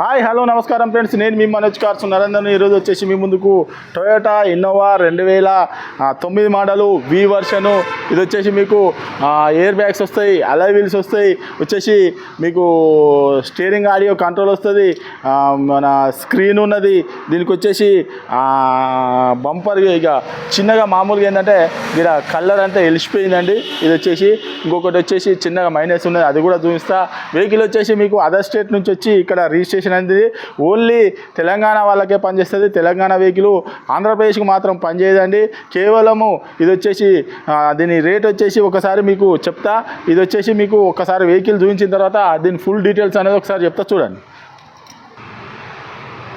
Hi hello నమస్కారం friends. నేను మీ Manoj cars Narender ఈరోజు వచ్చేసి మీ ముందుకు టొయోటా ఇన్నోవా రెండు వేల తొమ్మిది మోడలు వి వర్షను ఇది వచ్చేసి మీకు ఎయిర్ బ్యాగ్స్ వస్తాయి అలై వీల్స్ వస్తాయి. వచ్చేసి మీకు స్టీరింగ్ ఆడియో కంట్రోల్ వస్తుంది మన స్క్రీన్ ఉన్నది. దీనికి వచ్చేసి బంపర్ ఇక చిన్నగా మామూలుగా ఏంటంటే ఇక్కడ కలర్ అంతా వెలిసిపోయిందండి ఇది వచ్చేసి ఇంకొకటి వచ్చేసి చిన్నగా మైనస్ ఉన్నది. అది కూడా చూపిస్తా. వెహికల్ వచ్చేసి మీకు అదర్ స్టేట్ నుంచి వచ్చి ఇక్కడ రిజిస్ట్రేషన్ అనేది ఓన్లీ తెలంగాణ వాళ్ళకే పనిచేస్తుంది. తెలంగాణ వెహికల్ ఆంధ్రప్రదేశ్కి మాత్రం పనిచేయదండి. కేవలము ఇది వచ్చేసి దీని రేట్ వచ్చేసి ఒకసారి మీకు చెప్తా. ఇది వచ్చేసి మీకు ఒకసారి వెహికల్ చూపించిన తర్వాత దీని ఫుల్ డీటెయిల్స్ అనేది ఒకసారి చెప్తా చూడండి.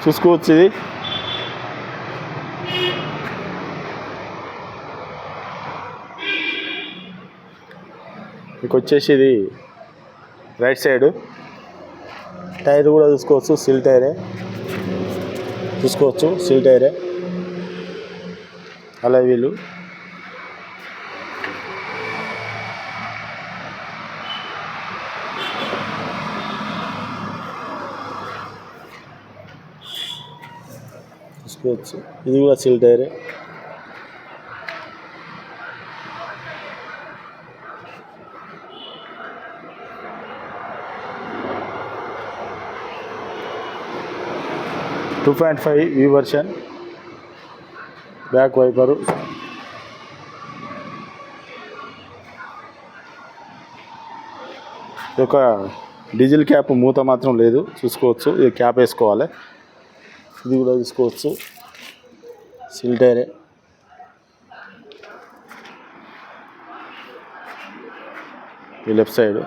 చూసుకోవచ్చు ఇది మీకు వచ్చేసి ఇది రైట్ సైడ్. టైర్ కూడా చూసుకోవచ్చు సిల్ టైరే. చూసుకోవచ్చు సిల్ టైరే. అలా వీళ్ళు. చూసుకోవచ్చు. ఇది కూడా సిల్ టైరే. Two point five V version. Back wiper. ఒక డీజిల్ క్యాప్ మూత మాత్రం లేదు. చూసుకోవచ్చు. ఇది క్యాప్ వేసుకోవాలి. ఇది కూడా చూసుకోవచ్చు సిల్ టైరే. ఈ లెఫ్ట్ సైడ్.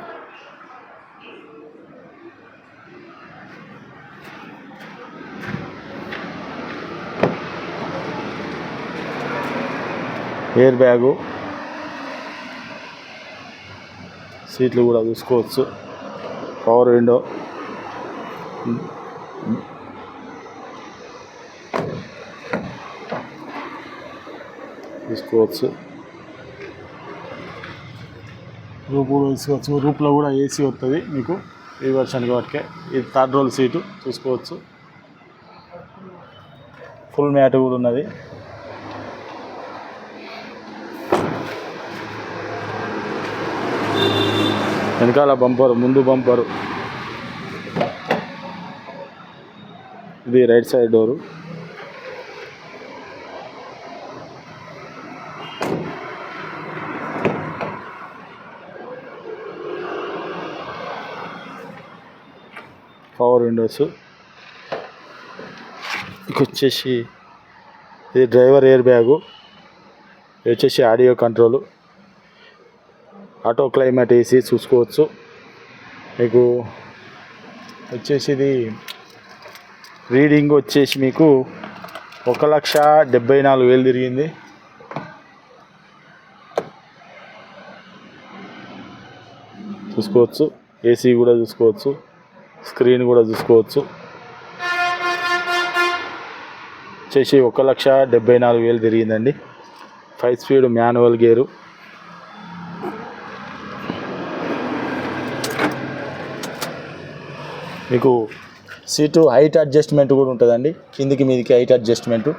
Air bag. సీట్లు కూడా చూసుకోవచ్చు. Power window. చూసుకోవచ్చు. రూప్ కూడా తీసుకోవచ్చు రూప్లో కూడా ఏసీ వస్తుంది మీకు. ఈ వర్షన్ కాబట్టి ఇది థర్డ్ రోల్ సీటు చూసుకోవచ్చు. ఫుల్ మ్యాట్ కూడా ఉన్నది. వెనకాల బంపర్ ముందు బంపరు. ఇది right side door. Power windows. ఇక వచ్చేసి ఇది డ్రైవర్ ఎయిర్ బ్యాగు. ఇది వచ్చేసి audio control. Auto climate AC చూసుకోవచ్చు. మీకు వచ్చేసి ఇది రీడింగ్ వచ్చేసి మీకు ఒక లక్ష డెబ్బై నాలుగు వేలు తిరిగింది. చూసుకోవచ్చు. ఏసీ కూడా చూసుకోవచ్చు. స్క్రీన్ కూడా చూసుకోవచ్చు. వచ్చేసి ఒక లక్ష డెబ్బై నాలుగు వేలు తిరిగిందండి. Five speed manual gear. మీకు సీటు హైట్ అడ్జస్ట్మెంట్ కూడా ఉంటుందండి. కిందికి మీదికి height adjustment.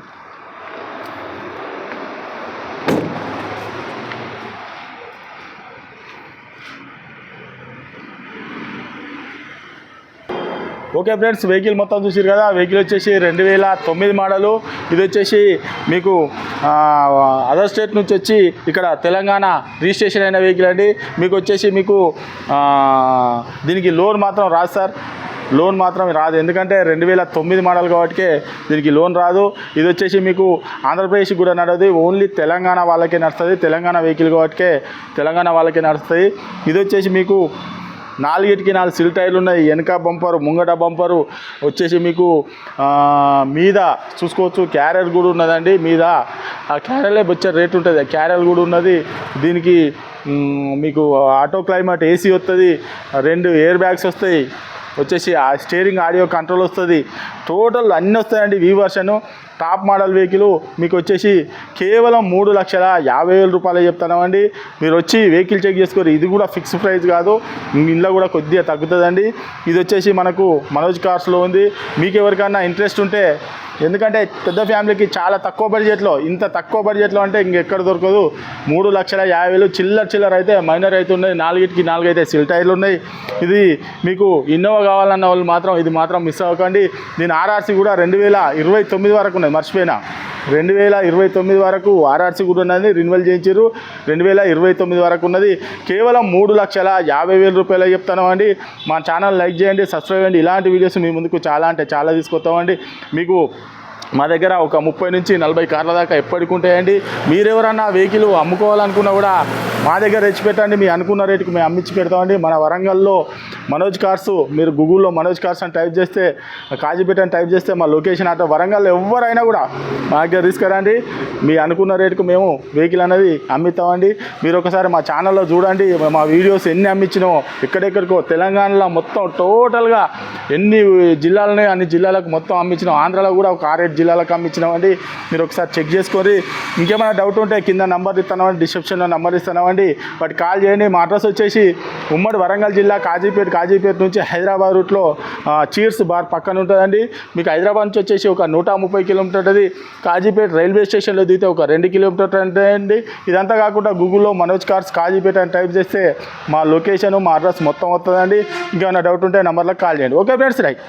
Okay friends vehicle మొత్తం చూసారు కదా? వెహికల్ వచ్చేసి రెండు వేల తొమ్మిది మోడలు. ఇది వచ్చేసి మీకు అదర్ స్టేట్ నుంచి వచ్చి ఇక్కడ తెలంగాణ రిజిస్ట్రేషన్ అయిన వెహికల్ అండి. మీకు వచ్చేసి మీకు దీనికి లోన్ మాత్రం రాదు సార్. లోన్ మాత్రం రాదు. ఎందుకంటే రెండు వేల తొమ్మిది మోడల్ కాబట్టి దీనికి లోన్ రాదు. ఇది వచ్చేసి మీకు ఆంధ్రప్రదేశ్ కూడా నడదు ఓన్లీ తెలంగాణ వాళ్ళకే నడుస్తుంది. తెలంగాణ వెహికల్ కాబట్టి తెలంగాణ వాళ్ళకే నడుస్తుంది. ఇది వచ్చేసి మీకు నాలుగిటికి నాలుగు సిల్ టైర్లు ఉన్నాయి. వెనక బంపరు ముంగట బంపరు వచ్చేసి మీకు మీద చూసుకోవచ్చు. క్యారియర్ కూడా ఉన్నదండి. మీద ఆ క్యారియర్లే వచ్చే రేట్ ఉంటుంది. ఆ క్యారియర్ కూడా ఉన్నది. దీనికి మీకు ఆటో క్లైమేట్ ఏసీ వస్తుంది రెండు ఎయిర్ బ్యాగ్స్ వస్తాయి. వచ్చేసి ఆ స్టీరింగ్ ఆడియో కంట్రోల్ వస్తుంది. టోటల్ అన్నీ వస్తాయండి V version top model vehicle మీకు వచ్చేసి కేవలం మూడు లక్షల యాభై వేల రూపాయలు చెప్తున్నామండి. మీరు వచ్చి వెహికల్ చెక్ చేసుకోరు. ఇది కూడా ఫిక్స్ ప్రైస్ కాదు. ఇందులో కూడా కొద్దిగా తగ్గుతుందండి. ఇది వచ్చేసి మనకు మనోజ్ కార్స్లో ఉంది. మీకు ఎవరికైనా ఇంట్రెస్ట్ ఉంటే ఎందుకంటే పెద్ద ఫ్యామిలీకి చాలా తక్కువ బడ్జెట్లో ఇంత తక్కువ బడ్జెట్లో అంటే ఇంకెక్కడ దొరకదు. మూడు లక్షల యాభై వేలు చిల్లర చిల్లర అయితే మైనర్ అయితే ఉన్నాయి. నాలుగిటికి నాలుగు అయితే సిల్ టైర్లు ఉన్నాయి. ఇది మీకు ఇన్నోవా కావాలన్న వాళ్ళు మాత్రం ఇది మాత్రం మిస్ అవ్వకండి. దీని ఆర్ఆర్సీ కూడా రెండు వేల ఇరవై తొమ్మిది వరకు ఉన్నది మర్చిపోయినా. రెండు వేల ఇరవై తొమ్మిది వరకు ఆర్ఆర్సీ కూడా ఉన్నది రెన్యువల్ చేయించారు రెండు వేల ఇరవై తొమ్మిది వరకు ఉన్నది. కేవలం మూడు లక్షల యాభై వేల రూపాయలు చెప్తామండి మా ఛానల్ లైక్ చేయండి సబ్స్క్రైబ్ చేయండి. ఇలాంటి వీడియోస్ మీ ముందుకు చాలా అంటే చాలా తీసుకొస్తామండి. మీకు మా దగ్గర ఒక ముప్పై నుంచి నలభై కార్ల దాకా ఎప్పటికి ఉంటాయండి. మీరెవరన్నా వెహికల్ అమ్ముకోవాలనుకున్నా కూడా మా దగ్గర తెచ్చి పెట్టండి మీ అనుకున్న రేటుకి మేము అమ్మించి పెడతామండి. మన వరంగల్లో మనోజ్ కార్స్ మీరు గూగుల్లో మనోజ్ కార్స్ అని టైప్ చేస్తే కాజీపేట అని టైప్ చేస్తే మా లొకేషన్ అట్లా వరంగల్ ఎవరైనా కూడా మా దగ్గర తీసుకురండి మీ అనుకున్న రేటుకు మేము వెహికల్ అనేది అమ్మిస్తామండి. మీరు ఒకసారి మా ఛానల్లో చూడండి. మా వీడియోస్ ఎన్ని అమ్మించినామో ఎక్కడెక్కడికో తెలంగాణలో మొత్తం టోటల్గా ఎన్ని జిల్లాలని అన్ని జిల్లాలకు మొత్తం అమ్మించినాం ఆంధ్రాలో కూడా ఒక ఆరేడు జిల్లాలకు అమ్మించినామండి మీరు ఒకసారి చెక్ చేసుకొని ఇంకేమైనా డౌట్ ఉంటే కింద నంబర్ ఇస్తున్నామండి డిస్క్రిప్షన్లో నంబర్ ఇస్తున్నామండి వాటి కాల్ చేయండి. మా అడ్రస్ వచ్చేసి ఉమ్మడి వరంగల్ జిల్లా కాజీపేట కాజీపేట నుంచి హైదరాబాద్ రూట్లో చీర్స్ బార్ పక్కన ఉంటుందండి. మీకు హైదరాబాద్ నుంచి వచ్చేసి ఒక నూట ముప్పై కిలోమీటర్ ఉంటుంది. కాజీపేట రైల్వే స్టేషన్లో దిగితే ఒక రెండు కిలోమీటర్ అంటే అండి ఇదంతా కాకుండా గూగుల్లో మనోజ్ కార్స్ కాజీపేట అని టైప్ చేస్తే మా లొకేషన్ మా అడ్రస్ మొత్తం వస్తుందండి. ఇంకేమైనా డౌట్ ఉంటే నంబర్లకు కాల్ చేయండి. Okay friends right.